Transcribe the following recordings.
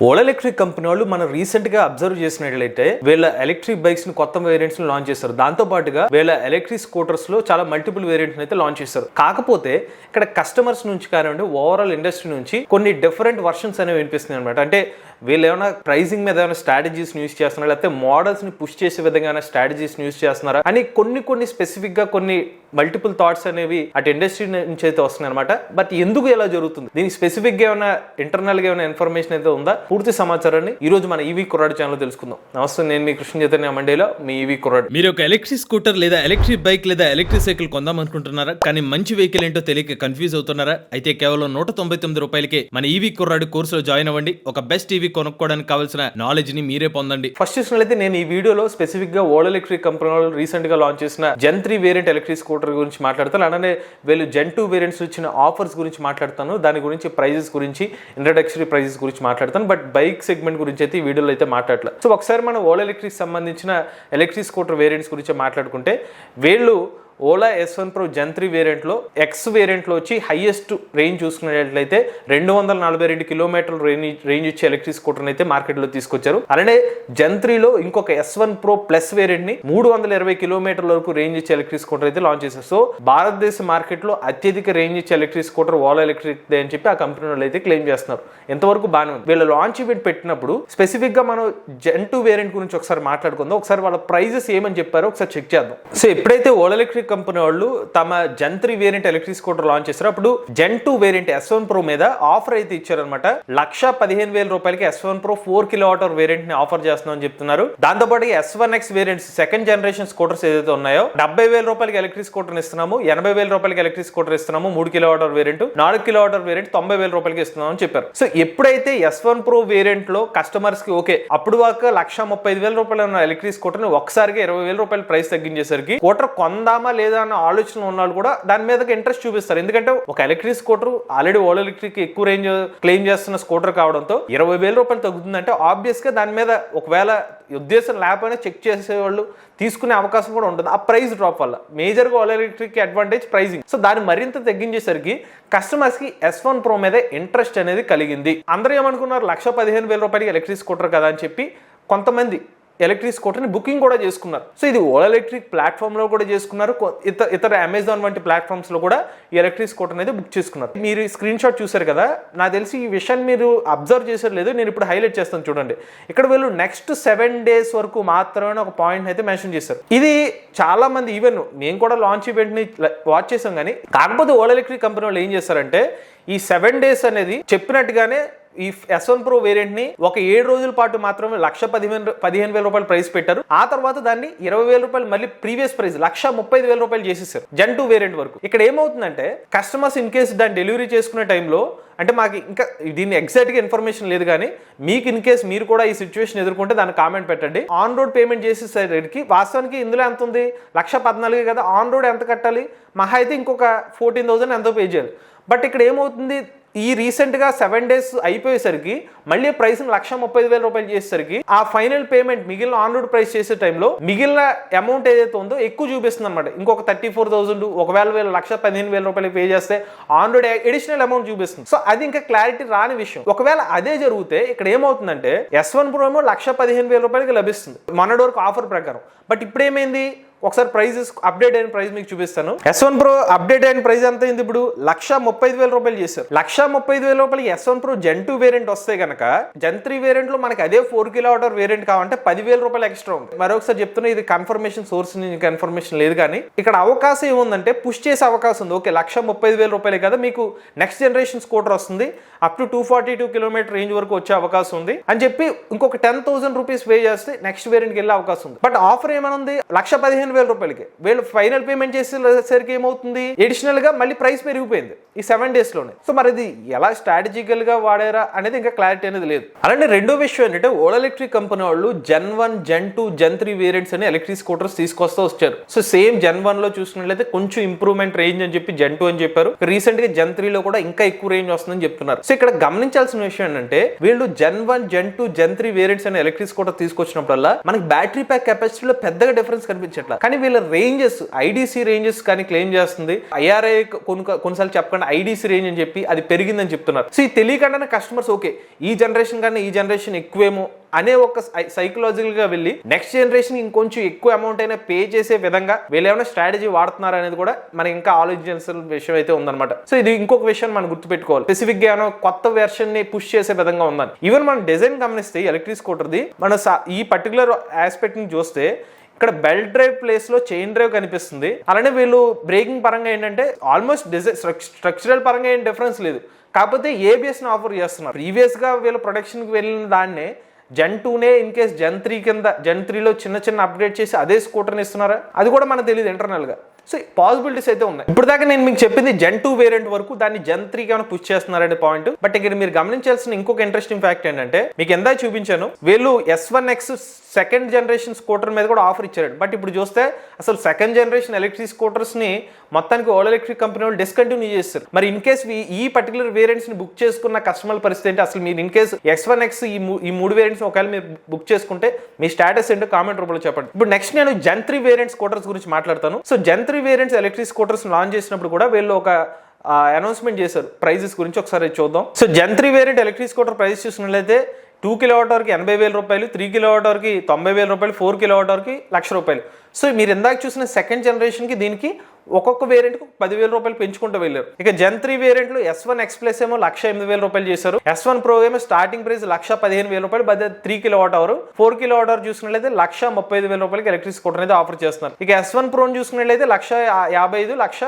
Ola electric company వాళ్ళు మనం రీసెంట్గా అబ్జర్వ్ చేసినట్లయితే వీళ్ళ ఎలక్ట్రిక్ బైక్స్ని కొత్త వేరియంట్స్ని లాంచ్ చేస్తారు దాంతో పాటుగా వీళ్ళ ఎలక్ట్రిక్ స్కూటర్స్లో చాలా మల్టిపుల్ వేరియంట్స్ అయితే లాంచ్ చేస్తారు కాకపోతే ఇక్కడ కస్టమర్స్ నుంచి కానివ్వండి ఓవరాల్ ఇండస్ట్రీ నుంచి కొన్ని డిఫరెంట్ వర్షన్స్ అనేవి వినిపిస్తున్నాయి అనమాట అంటే వీళ్ళు ఏమైనా ప్రైసింగ్ మీద ఏమైనా స్ట్రాటజీస్ యూస్ చేస్తున్నారా? లేకపోతే మోడల్స్ని పుష్ చేసే విధంగా స్ట్రాటజీస్ యూస్ చేస్తున్నారా? అని కొన్ని కొన్ని స్పెసిఫిక్గా కొన్ని మల్టిపుల్ థాట్స్ అనేవి అటు ఇండస్ట్రీ నుంచి అయితే వస్తున్నాయి అనమాట బట్ ఎందుకు ఎలా జరుగుతుంది? దీనికి స్పెసిఫిక్గా ఏమైనా ఇంటర్నల్గా ఏమైనా ఇన్ఫర్మేషన్ అయితే ఉందా? పూర్తి సమాచారాన్ని ఈ రోజు మన ఈవీ కుర్రాడు ఛానల్ తెలుసుకుందాం. నమస్తే నేను మీ కృష్ణ చైతన్య మండేలో మీ ఈవీ కుర్రాడు. మీరు ఒక ఎలక్ట్రిక్ స్కూటర్ లేదా ఎలక్ట్రిక్ బైక్ లేదా ఎలక్ట్రిక్ సైకిల్ కొందాం అనుకుంటున్నారా? కానీ మంచి వెహికల్ ఏంటో తెలియక కన్ఫ్యూజ్ అవుతున్నారా? అయితే కేవలం నూట తొంభై తొమ్మిది రూపాయలకే మన ఈవీ కుర్రాడు కోర్సులో జాయిన్ అవ్వండి. ఒక బెస్ట్ ఈవీ కొనుక్కోవడానికి కావాల్సిన నాలెడ్జ్ని మీరే పొందండి. ఫస్ట్ చూసినట్లయితే నేను ఈ వీడియోలో స్పెసిఫిక్గా ఓల్డ్ ఎలక్ట్రిక్ కంపెనీ వాళ్ళు రీసెంట్గా లాంచ్ చేసిన gen three variant electric scooter గురించి మాట్లాడతాను. అలానే వీళ్ళు జెన్ టూ వేరియంట్స్ వచ్చిన ఆఫర్స్ గురించి మాట్లాడతాను. దాని గురించి ప్రైజెస్ గురించి ఇంట్రడక్టరీ ప్రైజెస్ గురించి మాట్లాడతాను. బట్ బైక్ సెగ్మెంట్ గురించి అయితే ఈ వీడియోలో అయితే మాట్లాడలేదు సో ఒకసారి మనం ఓల్డ్ ఎలక్ట్రిక్ సంబంధించిన ఎలక్ట్రిక్ స్కూటర్ వేరియంట్స్ గురించి మాట్లాడుకుంటే వీళ్ళు Ola S one pro gen three వేరియంట్లో X వేరియంట్లో వచ్చి హైయెస్ట్ రేంజ్ చూసుకునేట్లయితే రెండు వందల నలభై రెండు కిలోమీటర్ల రేంజ్ రేంజ్ ఇచ్చే ఎలక్ట్రిక్ స్కూటర్ని అయితే మార్కెట్లో తీసుకొచ్చారు. అలానే జన్ త్రీలో ఇంకొక ఎస్ వన్ ప్రో ప్లస్ వేరియంట్ని మూడు వందల ఇరవై కిలోమీటర్ల వరకు రేంజ్ ఇచ్చే ఎలక్ట్రిక్ స్కూటర్ అయితే లాంచ్ చేశారు. సో భారతదేశ మార్కెట్లో అత్యధిక రేంజ్ ఇచ్చే ఎలక్ట్రిక్ స్కూటర్ ఓలా ఎలక్ట్రిక్ అని చెప్పి ఆ కంపెనీ వాళ్ళు అయితే క్లెయిమ్ చేస్తున్నారు. ఎంతవరకు బాగానే ఉంది. వీళ్ళు లాంచ్ ఈవెంట్ పెట్టినప్పుడు స్పెసిఫిక్గా మనం జెన్ టూ వేరియంట్ గురించి ఒకసారి మాట్లాడుకుందాం. ఒకసారి వాళ్ళ ప్రైజెస్ ఏమని చెప్పారో ఒకసారి చెక్ చేద్దాం. సో ఎప్పుడైతే ఓలా ఎలక్ట్రిక్ కంపెనీ వాళ్ళు తమ gen three variant electric scooter launch చేశారు. అప్పుడు gen two variant S one pro మీద ఆఫర్ అయితే ఇచ్చారనమాట లక్ష పదిహేను వేల రూపాయలకి S one pro four kilo watt వేరియంట్ని offer చేస్తున్నాం అని చెప్తున్నారు. దాంతో పాటు S one X variants second generation scooters ఏదైతే ఉన్నాయో డెబ్బై వేల రూపాయలకి ఎలక్ట్రిక్ స్కూటర్ ఇస్తున్నాము ఎనభై వేల రూపాయలకి ఎలక్ట్రిక్ స్కూటర్ ఇస్తున్నాము మూడు కిలో వాటర్ వేరియంట్ నాలుగు కిలో వాటర్ వేరియంట్ తొంభై వేల రూపాయలకి ఇస్తున్నాం అని చెప్పారు. సో ఎప్పుడైతే ఎస్ వన్ ప్రో వేరియంట్లో కస్టమర్స్కి ఓకే అప్పుడు వాక లక్ష ముప్పై ఐదు వేల రూపాయలు ఉన్న ఎలక్ట్రిక్ స్కూటర్ని ఒకసారిగా ఇరవై వేల రూపాయల ప్రైస్ తగ్గించేసరికి స్కూటర్ కొందామా లేదా అన్న ఆలోచన ఉన్న వాళ్ళు కూడా దాని మీద ఇంట్రెస్ట్ చూపిస్తారు. ఎందుకంటే ఒక electric scooter already Ola electric ఎక్కువ రేంజ్ క్లెయిమ్ చేస్తున్న స్కూటర్ కావడంతో ఇరవై వేల రూపాయలు తగ్గుతుందంటే ఆబ్వియస్గా దాని మీద ఒకవేళ ఉద్దేశం లేకపోయినా చెక్ చేసేవాళ్ళు తీసుకునే అవకాశం కూడా ఉంటుంది. ఆ ప్రైస్ డ్రాప్ వల్ల. మేజర్గా Ola electric advantage pricing so దాన్ని మరింత తగ్గించేసరికి కస్టమర్స్కి ఎస్ వన్ ప్రో మీద ఇంట్రెస్ట్ అనేది కలిగింది. అందరూ ఏమనుకున్నారు? లక్ష పదిహేను వేల రూపాయలకి ఎలక్ట్రిక్ స్కూటర్ కదా అని చెప్పి కొంతమంది ఎలక్ట్రిక్ స్కూటర్ని బుకింగ్ కూడా చేసుకున్నారు. సో ఇది ఓలా ఎలక్ట్రిక్ ప్లాట్ఫామ్లో కూడా చేసుకున్నారు. ఇతర ఇతర అమెజాన్ వంటి ప్లాట్ఫామ్స్లో కూడా ఈ ఎలక్ట్రిక్ స్కూటర్ అనేది బుక్ చేసుకున్నారు. మీరు స్క్రీన్ షాట్ చూసారు కదా నాకు తెలిసి ఈ విషయాన్ని మీరు అబ్జర్వ్ చేశారు లేదు నేను ఇప్పుడు హైలైట్ చేస్తాను చూడండి. ఇక్కడ వీళ్ళు నెక్స్ట్ సెవెన్ డేస్ వరకు మాత్రమే ఒక పాయింట్ అయితే మెన్షన్ చేశారు. ఇది చాలా మంది ఈవెన్ నేను కూడా లాంచ్ ఈవెంట్ని వాచ్ చేసాం కానీ కాకపోతే ఓలా ఎలక్ట్రిక్ కంపెనీ వాళ్ళు ఏం చేస్తారంటే ఈ సెవెన్ డేస్ అనేది చెప్పినట్టుగానే ఈ ఎస్ వన్ ప్రో వేరియంట్ని ఒక ఏడు రోజుల పాటు మాత్రమే లక్ష పదిహేను పదిహేను వేల రూపాయలు ప్రైస్ పెట్టారు. ఆ తర్వాత దాన్ని ఇరవై వేల రూపాయలు మళ్ళీ ప్రీవియస్ ప్రైస్ లక్ష ముప్పై ఐదు వేల రూపాయలు చేసేసారు. జన్ టూ వేరియంట్ వరకు. ఇక్కడ ఏమవుతుందంటే కస్టమర్స్ ఇన్ కేసు దాన్ని డెలివరీ చేసుకునే టైంలో అంటే మాకు ఇంకా దీన్ని ఎగ్జాక్ట్గా ఇన్ఫర్మేషన్ లేదు కానీ మీకు ఇన్ కేస్ మీరు కూడా ఈ సిచ్యువేషన్ ఎదుర్కొంటే దాన్ని కామెంట్ పెట్టండి. ఆన్ రోడ్ పేమెంట్ చేసేసరికి వాస్తవానికి ఇందులో ఎంత ఉంది? లక్ష పద్నాలుగు కదా. ఆన్ రోడ్ ఎంత కట్టాలి? మహా అయితే ఇంకొక ఫోర్టీన్ థౌసండ్ ఎంతో పే చేయాలి. బట్ ఇక్కడ ఏమవుతుంది? ఈ రీసెంట్గా సెవెన్ డేస్ అయిపోయేసరికి మళ్ళీ ప్రైస్ లక్ష ముప్పై వేల రూపాయలు చేసేసరికి ఆ ఫైనల్ పేమెంట్ మిగిలిన ఆన్ రోడ్ ప్రైస్ చేసే టైంలో మిగిలిన అమౌంట్ ఏదైతే ఉందో ఎక్కువ చూపిస్తుంది అనమాట ఇంకొక థర్టీ ఫోర్ థౌసండ్ ఒకవేళ వేల లక్ష పదిహేను వేల రూపాయలు పే చేస్తే ఆన్ రోడ్ ఎడిషనల్ అమౌంట్ చూపిస్తుంది. సో అది ఇంకా క్లారిటీ రాని విషయం. ఒకవేళ అదే జరిగితే ఇక్కడ ఏమవుతుందంటే ఎస్ వన్ ప్రో ఏమో లక్ష పదిహేను వేల రూపాయలకి లభిస్తుంది. మొన్నటి వరకు ఆఫర్ ప్రకారం. బట్ ఇప్పుడు ఏమైంది ఒకసారి ప్రైజెస్ అప్డేట్ అయిన ప్రైస్ మీకు చూపిస్తాను. ఎస్ వన్ ప్రో అప్డేట్ అయిన ప్రైస్ ఎంత అయింది ఇప్పుడు? లక్ష ముప్పై ఐదు వేల రూపాయలు చేశారు. లక్ష ముప్పై ఐదు వేల రూపాయలు S one pro gen two variant వస్తే కనుక జెన్ త్రీ వేరియంట్లో మనకి అదే ఫోర్ కిలో వేరియంట్ కావాలంటే పదివేల రూపాయలు ఎక్స్ట్రా ఉంది. మరొకసారి చెప్తున్నా ఇది కన్ఫర్మేషన్ సోర్స్ నుంచి కన్ఫర్మేషన్ లేదు కానీ ఇక్కడ అవకాశం ఏముందంటే పుష్ చేసే అవకాశం ఉంది. ఓకే లక్ష ముప్పై ఐదు వేల రూపాయలే కదా మీకు నెక్స్ట్ జనరేషన్ స్కూటర్ వస్తుంది. Up to two forty two kilometer range వరకు వచ్చే అవకాశం ఉంది. అని చెప్పి ఇంకొక టెన్ థౌసండ్ రూపీస్ పే చేస్తే నెక్స్ట్ వేరియంట్కి వెళ్ళే అవకాశం ఉంది. బట్ ఆఫర్ ఏమైనా ఉంది? లక్ష పదిహేను వేల రూపాయలకి. వీళ్ళు ఫైనల్ పేమెంట్ చేసేసరికి ఏమవుతుంది? ఎడిషనల్గా మళ్ళీ ప్రైస్ పెరిగిపోయింది ఈ సెవెన్ డేస్లోనే. సో మరి ఇది ఎలా స్ట్రాటజికల్గా వాడారా అనేది ఇంకా క్లారిటీ అనేది లేదు. అలానే రెండో విషయం ఏంటంటే ఓలా ఎలక్ట్రిక్ కంపెనీ వాళ్ళు gen one gen two gen three variants అని ఎలక్ట్రిక్ స్కూటర్స్ తీసుకొస్తూ వచ్చారు. సో సేమ్ జెన్ వన్లో చూసుకున్నట్లయితే కొంచెం ఇంప్రూవ్మెంట్ రేంజ్ అని చెప్పి జెన్ టూ అని చెప్పారు. రీసెంట్గా జెన్ త్రీ లో కూడా ఇంకా ఎక్కువ రేంజ్ వస్తుందని చెప్తున్నారు. సో ఇక్కడ గమనించాల్సిన విషయం ఏంటంటే వీళ్ళు gen one gen two gen three variants అనే ఎలక్ట్రిక్ స్కూటర్ తీసుకొచ్చినప్పుడల్లా మనకి బ్యాటరీ ప్యాక్ కెపాసిటీలో పెద్దగా డిఫరెన్స్ కనిపించట్లా. కానీ వీళ్ళ రేంజెస్ ఐడీసీ రేంజెస్ కానీ క్లెయిమ్ చేస్తుంది. ఐఆర్ఐ కొన్ని కొన్నిసార్లు చెప్పకుండా ఐడీసీ రేంజ్ అని చెప్పి అది పెరిగిందని చెప్తున్నారు. సో ఈ తెలియకుండానే కస్టమర్స్ ఓకే ఈ జనరేషన్ కన్నా ఈ జనరేషన్ ఎక్కువేమో అనే ఒక సైకలాజికల్గా వెళ్ళి నెక్స్ట్ జనరేషన్ ఇంకొంచెం ఎక్కువ అమౌంట్ అయినా పే చేసే విధంగా వీళ్ళు ఏమైనా స్ట్రాటజీ వాడుతున్నారు అనేది కూడా మనకి ఇంకా ఆలోచించాల్సిన విషయం అయితే ఉందన్నమాట. సో ఇది ఇంకొక విషయం మనం గుర్తుపెట్టుకోవాలి. స్పెసిఫిక్గా ఏమైనా కొత్త వెర్షన్ని పుష్ చేసే విధంగా ఉందని. ఈవెన్ మన డిజైన్ గమనిస్తే ఎలక్ట్రిక్ స్కూటర్ది మన ఈ పర్టికులర్ ఆస్పెక్ట్ని చూస్తే ఇక్కడ బెల్ట్ డ్రైవ్ ప్లేస్లో చైన్ డ్రైవ్ కనిపిస్తుంది. అలానే వీళ్ళు బ్రేకింగ్ పరంగా ఏంటంటే ఆల్మోస్ట్ డిజైన్ స్ట్రక్చరల్ పరంగా ఏం డిఫరెన్స్ లేదు. కాకపోతే ఏబిఎస్ని ఆఫర్ చేస్తున్నారు. ప్రీవియస్గా వీళ్ళు ప్రొడక్షన్కి వెళ్ళిన దాన్నే జెన్ టూనే ఇన్ కేస్ జెన్ త్రీ కింద జెన్ త్రీలో చిన్న చిన్న అప్డేట్ చేసి అదే స్కూటర్ని ఇస్తున్నారా? అది కూడా మనకు తెలియదు ఇంటర్నల్గా సో పాసిబిలిటీస్ అయితే ఉన్నాయి. ఇప్పుడు దాకా నేను మీకు చెప్పింది జెన్ టూ వేరియంట్ వరకు దాన్ని జెన్ త్రీకి ఏమైనా పుష్ చేస్తున్నారనే పాయింట్ బట్ ఇక్కడ మీరు గమనించాల్సిన ఇంకొక ఇంట్రెస్టింగ్ ఫ్యాక్ట్ ఏంటంటే మీకు ఎందా చూపించాను? వీళ్ళు S one X second generation scooter మీద కూడా ఆఫర్ ఇచ్చారు బట్ ఇప్పుడు చూస్తే అసలు సెకండ్ జనరేషన్ ఎలక్ట్రిక్ స్కూటర్స్ని మొత్తానికి ఓల్ ఎలక్ట్రిక్ కంపెనీ వాళ్ళు డిస్కంటిన్యూ చేస్తారు మరి ఇన్ కేస్ ఈ పర్టికులర్ వేరియంట్స్ని బుక్ చేసుకున్న కస్టమర్ పరిస్థితి ఏంటి? అసలు మీరు in case X one X ఈ మూడు వేరియంట్స్ ఒకవేళ మీరు బుక్ చేసుకుంటే మీ స్టాటస్ ఏంటో కామెంట్ రూపంలో చెప్పండి. ఇప్పుడు నెక్స్ట్ నేను జన్ త్రీ వేరియంట్ స్కూటర్స్ గురించి మాట్లాడతాను. So gen three variants electric scooters launch చేసినప్పుడు కూడా వీళ్ళు ఒక అనౌన్స్మెంట్ చేశారు. ప్రైజెస్ గురించి ఒకసారి చూద్దాం. So gen three variant electric scooter price చూసినట్లయితే టూ కిలోవాట్ వరకు ఎనభై వేల రూపాయలు త్రీ కిలోవాట్ వరకు తొంభై వేల రూపాయలు ఫోర్ కిలోవాట్ వరకు లక్ష రూపాయలు. సో మీరు ఇందాక చూసిన సెకండ్ జనరేషన్కి దీనికి ఒక్కొక్క వేరియంట్కి పదివేల రూపాయలు పెంచుకుంటూ వెళ్ళారు. ఇక జన్ త్రీ వేరియంట్లు ఎస్ వన్ ఎక్స్ప్రెస్ ఏమో లక్ష ఎనిమిది వేల రూపాయలు చేశారు. ఎస్ వన్ ప్రో ఏమో స్టార్టింగ్ ప్రైస్ లక్ష పదిహేను వేల రూపాయలు but three kilo watt hour four kilo watt hour చూసుకున్నట్లయితే లక్ష ముప్పై ఐదు వేల రూపాయలకి ఎలక్ట్రిక్ స్కూటర్ అనేది ఆఫర్ చేస్తున్నారు. ఇక ఎస్ వన్ ప్రోని చూసుకున్నట్లయితే లక్ష యాభై ఐదు లక్ష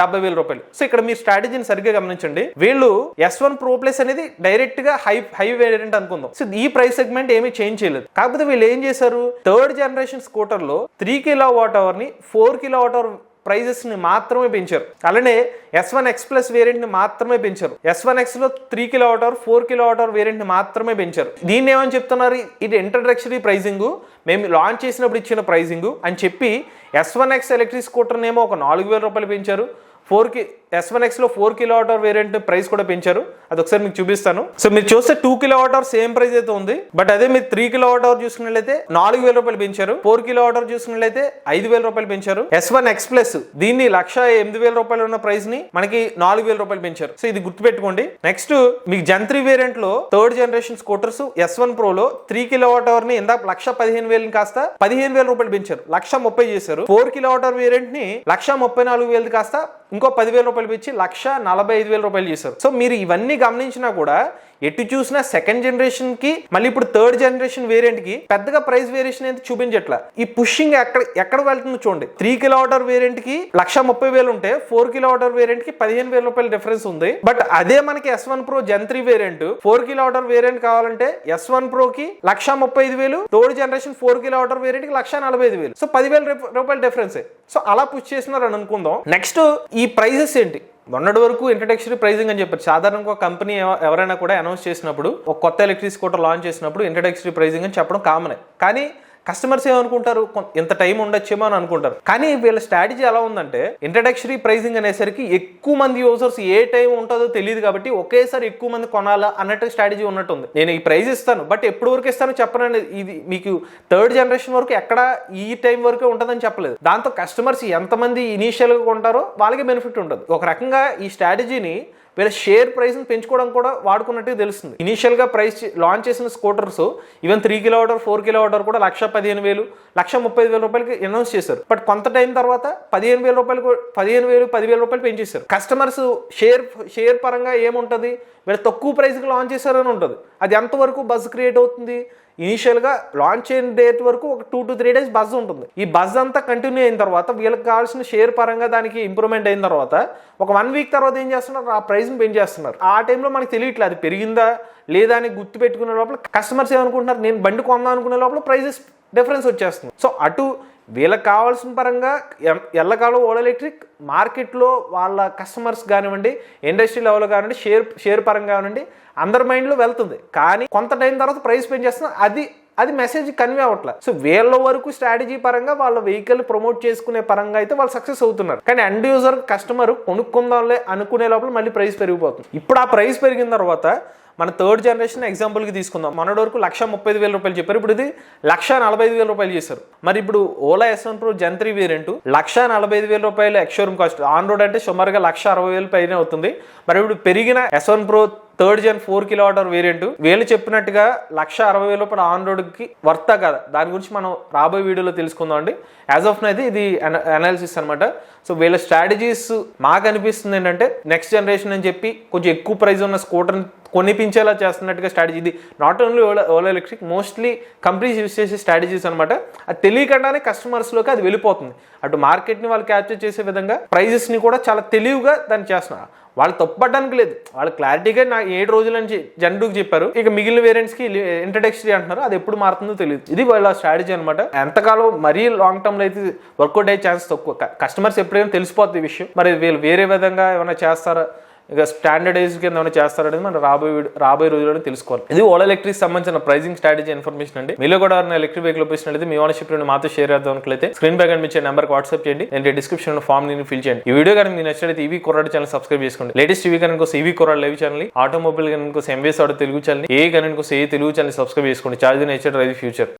డెబ్బై వేల రూపాయలు. సో ఇక్కడ మీ స్ట్రాటజీని సరిగ్గా గమనించండి. వీళ్ళు ఎస్ వన్ ప్రో ప్లస్ అనేది డైరెక్ట్గా హై హై వేరియంట్ అనుకుందాం. సో ఈ ప్రైస్ సెగ్మెంట్ ఏమీ చేంజ్ చేయలేదు. కాకపోతే వీళ్ళు ఏం చేశారు? థర్డ్ జనరేషన్ స్కూటర్లో త్రీ కిలో వాట్ అవర్ని ఫోర్ కిలో వాట్ అవర్ ప్రైజెస్ని మాత్రమే పెంచారు. అలానే ఎస్ వన్ ఎక్స్ ప్లస్ వేరియంట్ని మాత్రమే పెంచారు. ఎస్ వన్ ఎక్స్లో three kilo watt four kilo watt hour మాత్రమే పెంచారు. దీన్ని ఏమని చెప్తున్నారు? ఇది ఇంట్రడక్షరీ ప్రైజింగ్ మేము లాంచ్ చేసినప్పుడు ఇచ్చిన ప్రైజింగ్ అని చెప్పి ఎస్ వన్ ఎక్స్ ఎలక్ట్రిక్ స్కూటర్నేమో ఒక నాలుగు వేల రూపాయలు పెంచారు. ఫోర్కి ఎస్ వన్ ఎక్స్లో four kilo watt hour variant price కూడా పెంచారు. అది ఒకసారి మీకు చూపిస్తాను. సో మీరు చూస్తే two kilo watt hour same price అయితే ఉంది. బట్ అదే మీరు త్రీ కిలో వాటర్ చూసుకున్నట్లయితే నాలుగు వేల రూపాయలు పెంచారు. ఫోర్ కిలో వాటర్ చూసుకున్నట్లయితే ఐదు వేల రూపాయలు పెంచారు. ఎస్ వన్ ఎక్స్ ప్లస్ దీన్ని లక్ష ఎనిమిది వేల రూపాయలు ఉన్న ప్రైస్ని మనకి నాలుగు వేల రూపాయలు పెంచారు. సో ఇది గుర్తుపెట్టుకోండి. నెక్స్ట్ మీకు జంత్రి వేరియంట్లో third generation scooters S one pro లో త్రీ కిలో వాట్ అవర్ని ఇందాక లక్ష పదిహేను వేలని కాస్త పదిహేను వేల రూపాయలు పెంచారు. లక్ష ముప్పై చేశారు. ఫోర్ కిలో వాటర్ వేరియంట్ని లక్ష ముప్పై నాలుగు వేలు కాస్త ఇంకో పదివేల రూపాయలు పెంచి లక్ష నలభై ఐదు వేల రూపాయలు చేశారు. సో మీరు ఇవన్నీ గమనించినా కూడా ఎటు చూసినా సెకండ్ జనరేషన్కి మళ్ళీ ఇప్పుడు థర్డ్ జనరేషన్ వేరియంట్కి పెద్దగా ప్రైస్ వేరియేషన్ అయితే చూపించట్లా. ఈ పుషింగ్ ఎక్కడ ఎక్కడ వెళ్తుందో చూడండి. త్రీ కిలో వేరియంట్కి లక్ష ముప్పై వేలు ఉంటే ఫోర్ కిలో ఆర్డర్ వేరియంట్కి పదిహేను వేల రూపాయల డిఫరెన్స్ ఉంది. బట్ అదే మనకి S one pro gen three variant four kilo watt hour variant కావాలంటే ఎస్ వన్ ప్రో కి లక్ష ముప్పై ఐదు వేలు third generation four kilo watt hour వేరియంట్కి lakh నలభై ఐదు వేలు. సో పదివేల రూపాయల డిఫరెన్స్ సో అలా పుష్ చేసినారని అని అనుకుందాం. నెక్స్ట్ ఈ ప్రైజెస్ ఏంటి? మొన్నటి వరకు ఇంట్రడక్టరీ ప్రైజింగ్ అని చెప్పారు. సాధారణంగా ఒక కంపెనీ ఎవరైనా కూడా అనౌన్స్ చేసినప్పుడు ఒక కొత్త ఎలక్ట్రిక్ స్కూటర్ లాంచ్ చేసినప్పుడు ఇంట్రడక్టరీ ప్రైజింగ్ అని చెప్పడం కామనే కానీ కస్టమర్స్ ఏమనుకుంటారు? ఎంత ఇంత టైం ఉండొచ్చేమో అని అనుకుంటారు. కానీ వీళ్ళ స్ట్రాటజీ ఎలా ఉందంటే ఇంట్రడక్షరీ ప్రైజింగ్ అనేసరికి ఎక్కువ మంది యూజర్స్ ఏ టైం ఉంటుందో తెలియదు కాబట్టి ఒకేసారి ఎక్కువ మంది కొనాలా అన్నట్టు స్ట్రాటజీ ఉన్నట్టుంది. నేను ఈ ప్రైస్ ఇస్తాను బట్ ఎప్పుడు వరకు ఇస్తానో చెప్పనండి. ఇది మీకు థర్డ్ జనరేషన్ వరకు ఎక్కడ ఈ టైం వరకే ఉంటుందని చెప్పలేదు. దాంతో కస్టమర్స్ ఎంతమంది ఇనీషియల్గా కొంటారో వాళ్ళకి బెనిఫిట్ ఉంటుంది. ఒక రకంగా ఈ స్ట్రాటజీని వీళ్ళ షేర్ ప్రైస్ని పెంచుకోవడం కూడా వాడుకున్నట్టు తెలుస్తుంది. ఇనీషియల్గా ప్రైస్ లాంచ్ చేసిన scooters even three kilo watt hour four kilo watt hour కూడా లక్ష పదిహేను వేలు లక్ష ముప్పై వేల రూపాయలకి అనౌన్స్ చేశారు. బట్ కొంత టైం తర్వాత పదిహేను వేల రూపాయలు పదిహేను వేలు పదివేల రూపాయలు పెంచేశారు. కస్టమర్స్ షేర్ షేర్ పరంగా ఏముంటుంది? వీళ్ళు తక్కువ ప్రైస్కి లాంచ్ చేశారని ఉంటుంది. అది ఎంతవరకు బజ్ క్రియేట్ అవుతుంది? ఇనీషియల్గా లాంచ్ అయిన డేట్ వరకు ఒక two to three days buzz ఉంటుంది. ఈ బజ్ అంతా కంటిన్యూ అయిన తర్వాత వీళ్ళకి కావాల్సిన షేర్ పరంగా దానికి ఇంప్రూవ్మెంట్ అయిన తర్వాత ఒక వన్ వీక్ తర్వాత ఏం చేస్తున్నారు? ఆ ప్రైస్ని పెంచేస్తున్నారు ఆ టైంలో మనకి తెలియట్లేదు అది పెరిగిందా లేదా అని గుర్తు పెట్టుకునే లోపల కస్టమర్స్ ఏమనుకుంటున్నారు? నేను బండి కొందాం అనుకునే లోపల ప్రైజెస్ డిఫరెన్స్ వచ్చేస్తుంది. సో అటు వీళ్ళకి కావాల్సిన పరంగా ఎం- ఎల్లకాలం ఓల్ ఎలక్ట్రిక్ మార్కెట్లో వాళ్ళ కస్టమర్స్ కానివ్వండి ఇండస్ట్రీ లెవెల్ కానివ్వండి షేర్ షేర్ పరంగా కానివ్వండి అందరి మైండ్లో వెళ్తుంది. కానీ కొంత టైం తర్వాత ప్రైస్ పెంచేస్తున్నాం అది అది మెసేజ్ కన్వే అవ్వట్లేదు సో వీళ్ళ వరకు స్ట్రాటజీ పరంగా వాళ్ళ వెహికల్ ప్రమోట్ చేసుకునే పరంగా అయితే వాళ్ళు సక్సెస్ అవుతున్నారు. కానీ ఎండ్ యూజర్ కస్టమర్ కొనుక్కుందాంలే అనుకునే లోపల మళ్ళీ ప్రైస్ పెరిగిపోతుంది. ఇప్పుడు ఆ ప్రైస్ పెరిగిన తర్వాత మన థర్డ్ జనరేషన్ ఎగ్జాంపుల్కి తీసుకుందాం. మొన్నటి వరకు లక్ష ముప్పై వేల రూపాయలు చెప్పారు. ఇప్పుడు ఇది లక్ష నలభై ఐదు వేల రూపాయలు చేశారు. మరి ఇప్పుడు Ola S one pro gen three variant lakh నలభై ఐదు వేల రూపాయలు ఎక్స్షోరూమ్ కాస్ట్ ఆన్ రోడ్ అంటే సుమారుగా లక్ష అరవై వేలు పైన అవుతుంది. మరి ఇప్పుడు పెరిగిన S one pro third gen four kilo watt hour variant. వీళ్ళు చెప్పినట్టుగా లక్ష అరవై వేల రూపాయలు ఆన్ రోడ్కి వర్తా కదా. దాని గురించి మనం రాబోయే వీడియోలో తెలుసుకుందాం అండి. యాజ్ ఆఫ్ అయితే ఇది అనాలిసిస్ అనమాట సో వీళ్ళ స్ట్రాటజీస్ మాకు అనిపిస్తుంది ఏంటంటే నెక్స్ట్ జనరేషన్ అని చెప్పి కొంచెం ఎక్కువ ప్రైస్ ఉన్న స్కూటర్ని కొనిపించేలా చేస్తున్నట్టుగా స్ట్రాటజీ ఇది. Not only Ola Ola electric mostly companies use చేసే స్ట్రాటజీస్ అనమాట అది తెలియకుండానే కస్టమర్స్లోకి అది వెళ్ళిపోతుంది. అటు మార్కెట్ని వాళ్ళు క్యాప్చర్ చేసే విధంగా ప్రైజెస్ని కూడా చాలా తెలివిగా దాన్ని చేస్తున్నారు. వాళ్ళు తప్పడానికి లేదు. వాళ్ళు క్లారిటీగా నా ఏడు రోజుల నుంచి జెండుకు చెప్పారు. ఇక మిగిలిన వేరియంట్స్కి ఇంట్రడక్టరీ అంటున్నారు అది ఎప్పుడు మారుతుందో తెలియదు. ఇది వాళ్ళ స్ట్రాటజీ అనమాట ఎంతకాలం మరీ లాంగ్ టర్మ్లో అయితే వర్కౌట్ అయ్యే ఛాన్స్ తక్కువ. కస్టమర్స్ ఎప్పుడైనా తెలిసిపోతుంది ఈ విషయం. మరి వీళ్ళు వేరే విధంగా ఏమైనా చేస్తారా? ఇక స్టాండర్డైజ్ కింద ఏమైనా చేస్తారనేది మనం రాబోయే రాబోయే రోజుల్లో తెలుసుకోవాలి. ఇది ఓలా ఎలక్ట్రిక్ సంబంధించిన ప్రైజింగ్ స్ట్రాటజీ ఇన్ఫర్మేషన్ అండి. మీలో కూడా ఎవరైనా ఎలక్ట్రిక్ వెహికల్ ఉపయోగించినట్లయితే మీ ఓనర్షిప్ నుండి మాతో షేర్ చేద్దాం అనుకుంటే స్క్రీన్ పై కనిపించే నెంబర్ వాట్సాప్ చేయండి. నేను డిస్క్రిప్షన్ ఫామ్ నేను ఫిల్ చేయండి. ఈ వీడియో కనుక మీకు నచ్చినట్లయితే ఈవీ కొరాడు ఛానల్ సబ్స్క్రైబ్ చేసుకోండి. లేటెస్ట్ టీవీ కనుక కోసం ఈవీ కొరాడు లైవ్ ఛానల్ ఆటోమొబైల్ కనుక ఎంబీఎస్ ఆడో తెలుగు ఛానల్ ఏ కనుక ఏ తెలుగు ఛానల్ సబ్స్క్రైబ్ చేసుకోండి. Charge nature rise future